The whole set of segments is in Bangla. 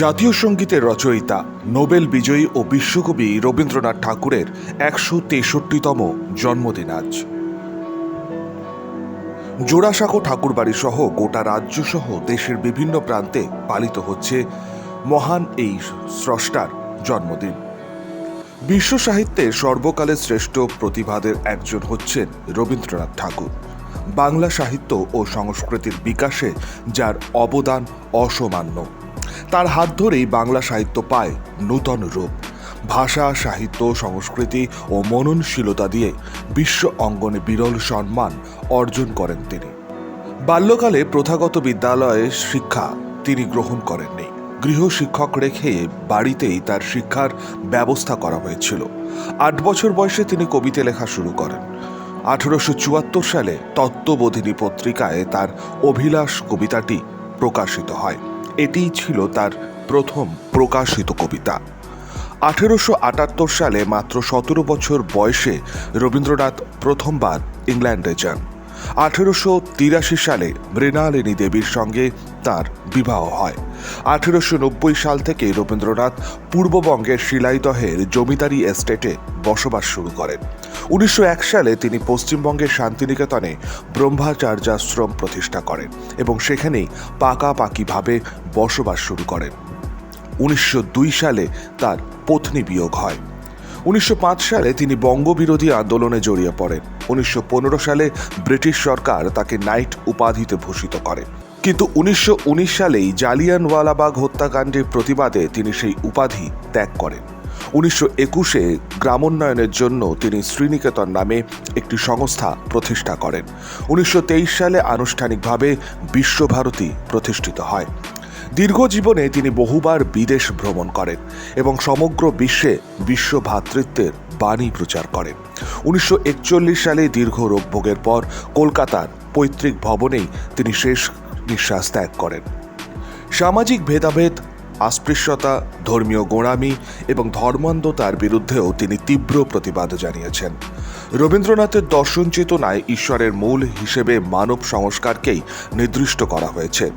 জাতীয় সঙ্গীতের রচয়িতা, নোবেল বিজয়ী ও বিশ্বকবি রবীন্দ্রনাথ ঠাকুরের একশো তেষট্টিতম জন্মদিন আজ। জোড়াসাঁকো ঠাকুরবাড়ি সহ গোটা রাজ্য সহ দেশের বিভিন্ন প্রান্তে পালিত হচ্ছে মহান এই স্রষ্টার জন্মদিন। বিশ্ব সাহিত্যের সর্বকালের শ্রেষ্ঠ প্রতিভাদের একজন হচ্ছেন রবীন্দ্রনাথ ঠাকুর। বাংলা সাহিত্য ও সংস্কৃতির বিকাশে যার অবদান অসমান্য। তার হাত ধরেই বাংলা সাহিত্য পায় নূতন রূপ। ভাষা, সাহিত্য, সংস্কৃতি ও মননশীলতা দিয়ে বিশ্ব অঙ্গনে বিরল সম্মান অর্জন করেন তিনি। বাল্যকালে প্রথাগত বিদ্যালয়ে শিক্ষা তিনি গ্রহণ করেননি। গৃহ শিক্ষক রেখে বাড়িতেই তার শিক্ষার ব্যবস্থা করা হয়েছিল। আট বছর বয়সে তিনি কবিতা লেখা শুরু করেন। আঠেরোশো চুয়াত্তর সালে তত্ত্ববোধিনী পত্রিকায় তার অভিলাষ কবিতাটি প্রকাশিত হয়। এটিই ছিল তার প্রথম প্রকাশিত কবিতা। আঠেরোশো আটাত্তর সালে মাত্র সতেরো বছর বয়সে রবীন্দ্রনাথ প্রথমবার ইংল্যান্ডে যান। আঠেরোশো তিরাশি সালে মৃণালিনী দেবীর সঙ্গে তার বিবাহ হয়। আঠেরোশো নব্বই সাল থেকে রবীন্দ্রনাথ পূর্ববঙ্গের শিলাইদহের জমিদারি এস্টেটে বসবাস শুরু করেন। উনিশশো এক সালে তিনি পশ্চিমবঙ্গের শান্তিনিকেতনে ব্রহ্মাচার্যাশ্রম প্রতিষ্ঠা করেন এবং সেখানেই পাকাপাকিভাবে বসবাস শুরু করেন। উনিশশো দুই সালে তার পত্নী বিয়োগ হয়। উনিশশো পাঁচ সালে তিনি বঙ্গবিরোধী আন্দোলনে জড়িয়ে পড়েন। উনিশশো পনেরো সালে ব্রিটিশ সরকার তাকে নাইট উপাধিতে ভূষিত করে। কিন্তু উনিশশো উনিশ সালেই জালিয়ানওয়ালাবাগ হত্যাকাণ্ডের প্রতিবাদে তিনি সেই উপাধি ত্যাগ করেন। উনিশশো একুশে গ্রামোন্নয়নের জন্য তিনি শ্রীনিকেতন নামে একটি সংস্থা প্রতিষ্ঠা করেন। উনিশশো তেইশ সালে আনুষ্ঠানিকভাবে বিশ্বভারতী প্রতিষ্ঠিত হয়। দীর্ঘ জীবনে তিনি বহুবার বিদেশ ভ্রমণ করেন এবং সমগ্র বিশ্বে বিশ্ব ভ্রাতৃত্বের বাণী প্রচার করেন। উনিশশো একচল্লিশ সালে দীর্ঘ রোগভোগের পর কলকাতার পৈতৃক ভবনেই তিনি শেষ নিঃশ্বাস ত্যাগ করেন। সামাজিক ভেদাভেদ আসপৃশ্যতা ধর্মীয় গোঁড়ামি এবং ধর্মান্ধতার বিরুদ্ধেও তিনি তীব্র প্রতিবাদ জানিয়েছেন। রবীন্দ্রনাথের দর্শন চেতনায় ঈশ্বরের মূল হিসেবে মানব সংস্কারকেই নির্দিষ্ট করা হয়েছে।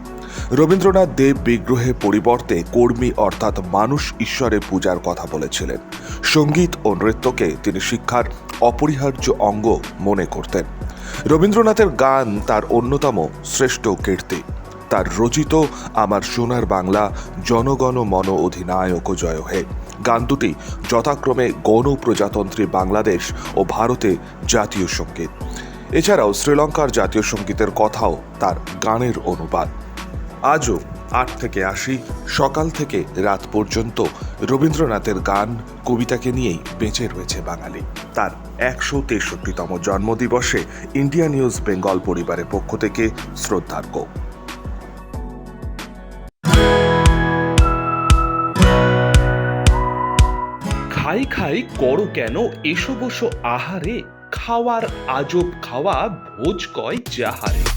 রবীন্দ্রনাথ দেব বিগ্রহে পরিবর্তে কর্মী অর্থাৎ মানুষ ঈশ্বরের পূজার কথা বলেছিলেন। সংগীত ও নৃত্যকে তিনি শিক্ষার অপরিহার্য অঙ্গ মনে করতেন। রবীন্দ্রনাথের গান তার অন্যতম শ্রেষ্ঠ কীর্তি। তার রচিত আমার সোনার বাংলা, জনগণ মন অধিনায়ক জয় হে। গান দুটি যথাক্রমে গণপ্রজাতন্ত্রী বাংলাদেশ ও ভারতে জাতীয় সংগীত। এছাড়াও শ্রীলঙ্কার জাতীয় সঙ্গীতের কথাও তার গানের অনুবাদ। আজও আট থেকে আশি, সকাল থেকে রাত পর্যন্ত রবীন্দ্রনাথের গান কবিতাকে নিয়েই বেঁচে রয়েছে বাঙালি। তার একশো তেষট্টিতম জন্মদিবসে ইন্ডিয়া নিউজ বেঙ্গল পরিবারের পক্ষ থেকে শ্রদ্ধার্ঘ। খাই খাই করো কেন, এসো বসো আহারে, খাওয়ার আজব খাওয়া, ভোজ কয় যাহারে।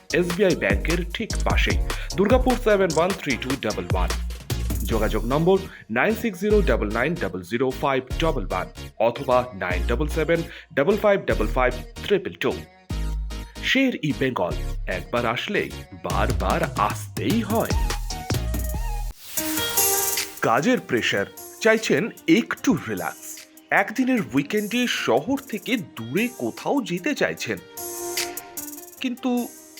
SBI ব্যাংকের ঠিক পাশে Durgapur seven one three two double one যোগাযোগ নম্বর nine six zero double nine double zero five double one অথবা nine double seven double five double five triple two Sher e Bengal একবার আসলে বারবার আসতেই হয়। কাজের প্রেশার চাইছেন একটু রিল্যাক্স একদিনের উইকেন্ডে শহর থেকে দূরে কোথাও যেতে চাইছেন। কিন্তু